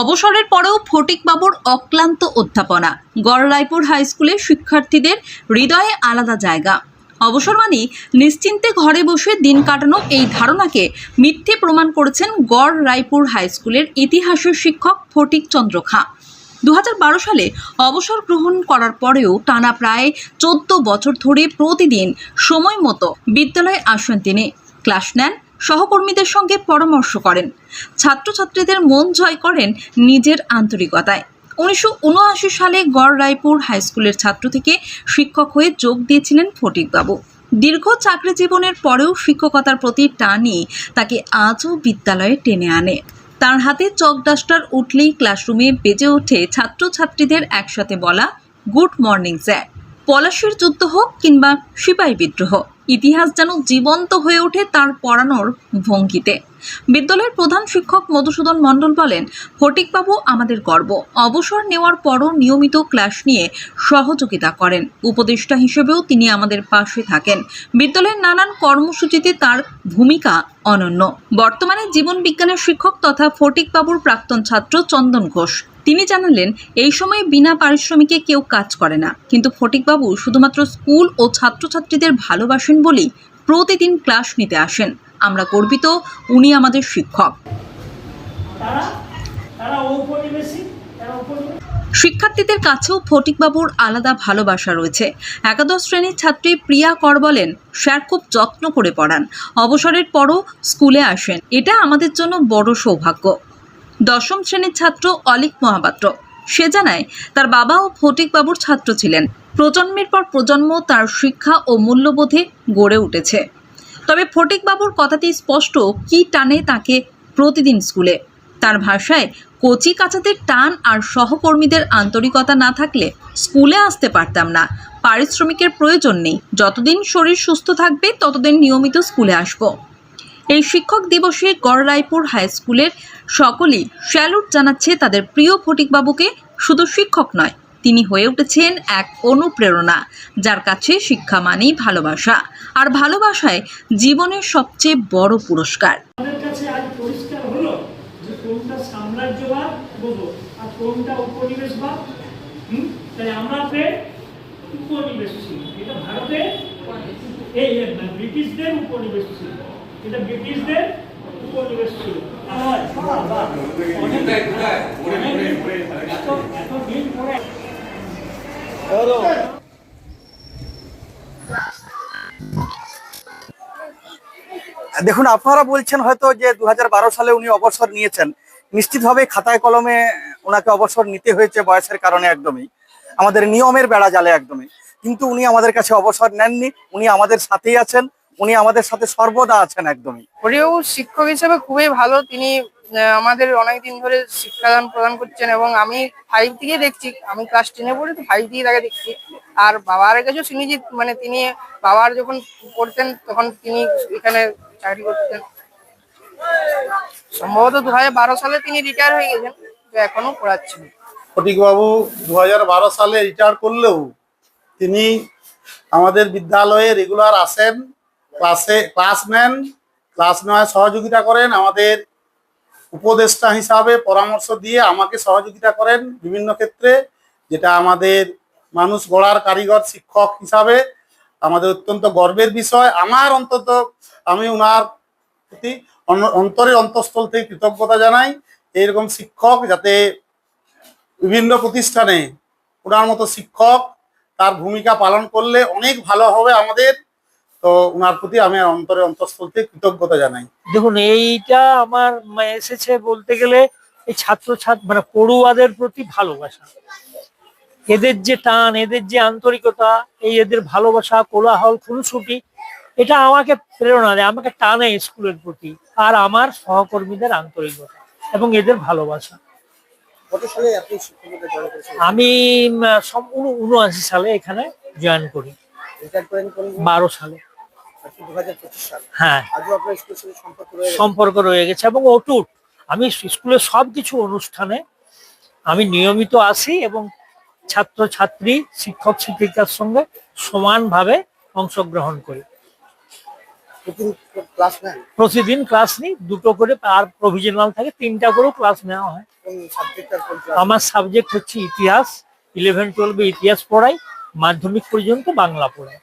অবসরের পরেও ফটিকবাবুর অক্লান্ত অধ্যাপনা। গড় রায়পুর হাই স্কুলের শিক্ষার্থীদের হৃদয়ে আলাদা জায়গা। অবসর মানে নিশ্চিন্তে ঘরে বসে দিন কাটানো এই ধারণাকে মিথ্যে প্রমাণ করেছেন গড় রায়পুর হাই স্কুলের ইতিহাসের শিক্ষক ফটিক চন্দ্র খাঁ। দু হাজার বারো সালে অবসর গ্রহণ করার পরেও টানা প্রায় চোদ্দ বছর ধরে প্রতিদিন সময় মতো বিদ্যালয়ে আসেন তিনি। ক্লাস নেন সহকর্মীদের সঙ্গে পরামর্শ করেন। ছাত্রছাত্রীদের মন জয় করেন নিজের আন্তরিকতায়। উনিশশো উনআশি সালে গড় রায়পুর হাই স্কুলের ছাত্র থেকে শিক্ষক হয়ে যোগ দিয়েছিলেন ফটিকবাবু। দীর্ঘ চাকরি জীবনের পরেও শিক্ষকতার প্রতি টানই তাকে আজও বিদ্যালয়ে টেনে আনে। তার হাতে চক ডাস্টার উঠলেই ক্লাসরুমে বেজে ওঠে ছাত্রছাত্রীদের একসাথে বলা, গুড মর্নিং স্যার। পলাশির যুদ্ধ হোক কিংবা সিপাহী বিদ্রোহ। ইতিহাস যেন জীবন্ত হয়ে ওঠে তার পড়ানোর ভঙ্গিতে। বিদ্যালয়ের প্রধান শিক্ষক মধুসূদন মণ্ডল বলেন, ফটিকবাবু আমাদের গর্ব। অবসর নেওয়ার পরও নিয়মিত ক্লাস নিয়ে সহযোগিতা করেন। উপদেষ্টা হিসেবেও তিনি আমাদের পাশে থাকেন। বিদ্যালয়ের নানান কর্মসূচিতে তার ভূমিকা অনন্য। বর্তমানে জীবন বিজ্ঞানের শিক্ষক তথা ফটিকবাবুর প্রাক্তন ছাত্র চন্দন ঘোষ। তিনি জানালেন এই সময়ে বিনা পারিশ্রমিকে কেউ কাজ করে না। কিন্তু ফটিকবাবু শুধুমাত্র স্কুল ও ছাত্রছাত্রীদের ভালোবাসেন বলেই প্রতিদিন ক্লাস নিতে আসেন। আমরা গর্বিত উনি আমাদের শিক্ষক। শিক্ষার্থীদের কাছেও ফটিকবাবুর আলাদা ভালোবাসা রয়েছে। একাদশ শ্রেণির ছাত্রী প্রিয়া কর বলেন স্যার খুব যত্ন করে পড়ান। অবসরের পরও স্কুলে আসেন। এটা আমাদের জন্য বড় সৌভাগ্য। দশম শ্রেণির ছাত্র অলিক মহাপাত্র। সে জানায়, তার বাবাও ফটিকবাবুর ছাত্র ছিলেন। প্রজন্মের পর প্রজন্ম তার শিক্ষা ও মূল্যবোধে গড়ে উঠেছে। তবে ফটিকবাবুর কথাতেই স্পষ্ট কি টানে তাকে প্রতিদিন স্কুলে। তার ভাষায়, কচি কাচাদের টান আর সহকর্মীদের আন্তরিকতা না থাকলে স্কুলে আসতে পারতাম না। পারিশ্রমিকের প্রয়োজন নেই। যতদিন শরীর সুস্থ থাকবে, ততদিন নিয়মিত স্কুলে আসব। এই শিক্ষক দিবসে গড়রাইপুর হাই স্কুলের সকলেই স্যালুট জানাচ্ছে তাদের প্রিয় ফটিকবাবুকে, শুধু শিক্ষক নয়, তিনি হয়ে উঠেছেন এক অনুপ্রেরণা, যার কাছে শিক্ষা মানেই ভালোবাসা, আর ভালোবাসায় জীবনের সবচেয়ে বড় পুরস্কার। ব্রিটিশদের উপনিবেশ ছিল, এটা ব্রিটিশদের উপনিবেশ ছিল আর অনেক- এত- এতদিন পরে দেখুন, আপনারা বলছেন হয়তো যে দু হাজার বারো সালে উনি অবসর নিয়েছেন। নিশ্চিতভাবে খাতায় কলমে ওনাকে অবসর নিতে হয়েছে বয়সের কারণে একদমই। আমাদের নিয়মের বেড়া জালে একদমই। কিন্তু উনি আমাদের কাছে অবসর নেননি, উনি আমাদের সাথেই আছেন, উনি আমাদের সাথে সর্বদা আছেন একদমই। হরিও শিক্ষক হিসেবে খুবই ভালো, তিনি আমাদের অনেকদিন ধরে শিক্ষাদান প্রদান করছেন এবং আমি ফাইভ থেকে দেখছি, আমি ক্লাস টেনে পড়ি তো ফাইভ থেকে তাকে দেখছি। আর বাবার কাছেও শুনি যে মানে তিনি বাবার যখন পড়তেন, তখন তিনি এখানে চাকরি করতেন। সম্ভবত দু সালে তিনি রিটায়ার হয়ে গেছেন তো এখনও পড়াচ্ছেন। ফটিকবাবু দু বারো সালে রিটায়ার করলেও তিনি আমাদের বিদ্যালয়ে রেগুলার আসেন ক্লাসে ক্লাস নেন ক্লাস নেওয়ায় সহযোগিতা করেন, আমাদের উপদেষ্টা হিসাবে পরামর্শ দিয়ে আমাকে সহযোগিতা করেন বিভিন্ন ক্ষেত্রে, যেটা আমাদের মানুষ গড়ার কারিগর শিক্ষক হিসাবে আমাদের অত্যন্ত গর্বের বিষয়। আমার অন্তত আমি ওনার প্রতি অন- অন্তরের অন্তঃস্থল থেকে কৃতজ্ঞতা জানাই। এইরকম শিক্ষক যাতে বিভিন্ন প্রতিষ্ঠানে ওনার মতো শিক্ষক তার ভূমিকা পালন করলে অনেক ভালো হবে আমাদের। তো ওনার প্রতি আমি অন্তরে অন্তঃস্থল থেকে কৃতজ্ঞতা জানাই। দেখুন এইটা আমার এসেছে বলতে গেলে এই ছাত্র ছাত্র মানে পড়ুয়াদের প্রতি ভালোবাসা। এদের যে টান এদের যে আন্তরিকতা এই এদের ভালোবাসা কোলাহল খুনসুটি এটা আমাকে প্রেরণা দেয় আমাকে টানে স্কুলের প্রতি আর আমার সহকর্মীদের আন্তরিকতা এবং এদের ভালোবাসা। আমি উনআশি সালে এখানে জয়েন করি। বারো সালে। হ্যাঁ। সম্পর্ক রয়ে গেছে? এবং অটুট। আমি স্কুলের সব কিছু অনুষ্ঠানে আমি নিয়মিত আসি এবং ছাত্র ছাত্রী শিক্ষক শিক্ষিকার সঙ্গে সমানভাবে অংশগ্রহণ করি। প্রতিদিন ক্লাস নিই দুটো করে আর প্রভিজনাল থাকে তিনটা করেও ক্লাস নেওয়া হয়। আমার সাবজেক্ট হচ্ছে ইতিহাস ইলেভেন টুয়েলভে ইতিহাস পড়াই মাধ্যমিক পর্যন্ত বাংলা পড়াই।